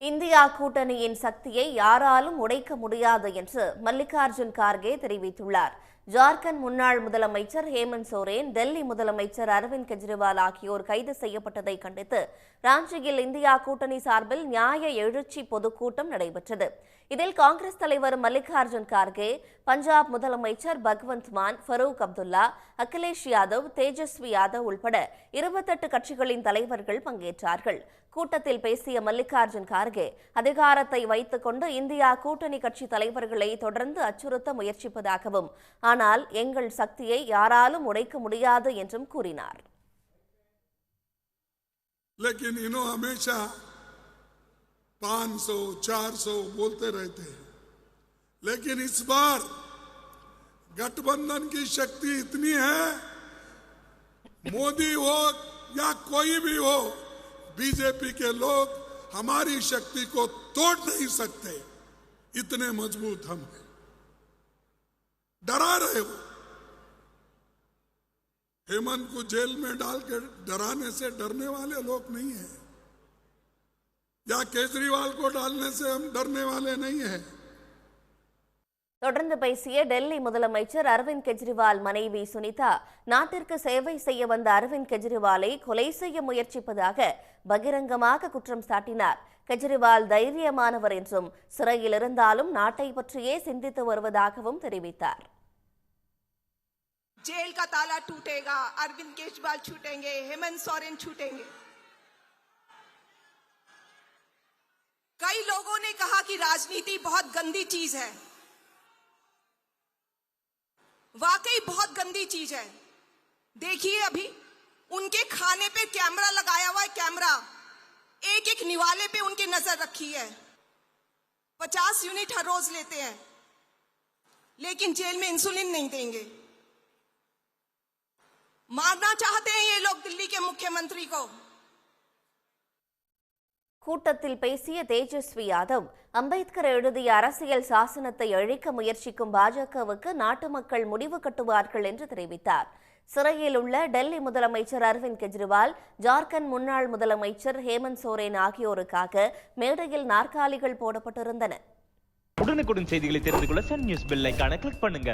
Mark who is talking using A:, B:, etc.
A: India கூட்டணியின் சக்தியை யாராலும் உடைக்க முடியாது என்று மல்லிகார்ஜுன் கார்கே தெரிவித்துள்ளார். ஜார்க்கண்ட் முன்னாள் முதலமைச்சர் ஹேமந்த் சோரேன் டெல்லி முதலமைச்சர் அரவிந்த் கெஜ்ரிவால் ஆகியோர் கைது செய்யப்பட்டதை கண்டித்து ராஞ்சியில் இந்தியா கூட்டணி சார்பில் நியாய எழுச்சி பொதுக்கூட்டம் நடைபெற்றது. இதில் காங்கிரஸ் தலைவர் மல்லிகார்ஜுன் கார்கே பஞ்சாப் முதலமைச்சர் பகவந்த் மான் ஃபரூக் அப்துல்லா அகிலேஷ் யாதவ் தேஜஸ்வி யாதவ் உள்பட இருபத்தெட்டு கட்சிகளின் தலைவர்கள் பங்கேற்றார்கள். கூட்டத்தில் பேசிய மல்லிகார்ஜுன் கார்கே அதிகாரத்தை வைத்துக் கொண்டு இந்தியா கூட்டணி கட்சி தலைவர்களை தொடர்ந்து அச்சுறுத்த முயற்சிப்பதாகவும் ஆனால் எங்கள் சக்தியை யாராலும் உடைக்க முடியாது என்றும் கூறினார்
B: लेकिन इन्हों हमेशा 500, 400 बोलते रहते हैं लेकिन इस बार गठबंधन की शक्ति इतनी है मोदी हो या कोई भी हो बीजेपी के लोग हमारी शक्ति को तोड़ नहीं सकते इतने मजबूत हम हैं डरा रहे हो। हेमंत को जेल में डाल के डराने से डरने वाले लोग नहीं है। या केजरीवाल को डालने से हम डरने वाले नहीं हैं।
A: தொடர்ந்து பேசிய டெல்லி முதலமைச்சர் அரவிந்த் கெஜ்ரிவால் மனைவி சுனிதா நாட்டிற்கு சேவை செய்ய வந்த அரவிந்த் கெஜ்ரிவாலை கொலை செய்ய முயற்சிப்பதாக பகிரங்கமாக குற்றம் சாட்டினார் கெஜ்ரிவால் தைரியமானவர் என்றும் சிறையில் இருந்தாலும் நாட்டை பற்றியே சிந்தித்து வருவதாகவும் தெரிவித்தார்
C: जेल का ताला टूटेगा अरविंद केजरीवाल छूटेंगे हेमंत सोरेन छूटेंगे कई लोगों ने कहा कि राजनीति बहुत गंदी चीज है वाकई बहुत गंदी चीज़ है। देखिए अभी, उनके खाने पे कैमरा लगाया हुआ है, कैमरा। एक एक निवाले पे उनकी नज़र रखी है। पचास यूनिट हर रोज लेते हैं। लेकिन जेल में इंसुलिन नहीं देंगे। मारना चाहते हैं ये लोग दिल्ली के मुख्यमंत्री को।
A: கூட்டத்தில் பேசிய தேஜஸ்வி யாதவ் அம்பேத்கர் எழுதிய அரசியல் சாசனத்தை அழிக்க முயற்சிக்கும் பாஜகவுக்கு நாட்டு மக்கள் முடிவு கட்டுவார்கள் என்று தெரிவித்தார். சிறையில் உள்ள டெல்லி முதலமைச்சர் அரவிந்த் கெஜ்ரிவால் ஜார்க்கண்ட் முன்னாள் முதலமைச்சர் ஹேமந்த் சோரேன் ஆகியோருக்காக மேடையில் நாற்காலிகள் போடப்பட்டிருந்தன.
D: உடனுக்குடன் செய்திகளை தெரிந்து கொள்ள சன் நியூஸ் பெல் கிளிக் பண்ணுங்க.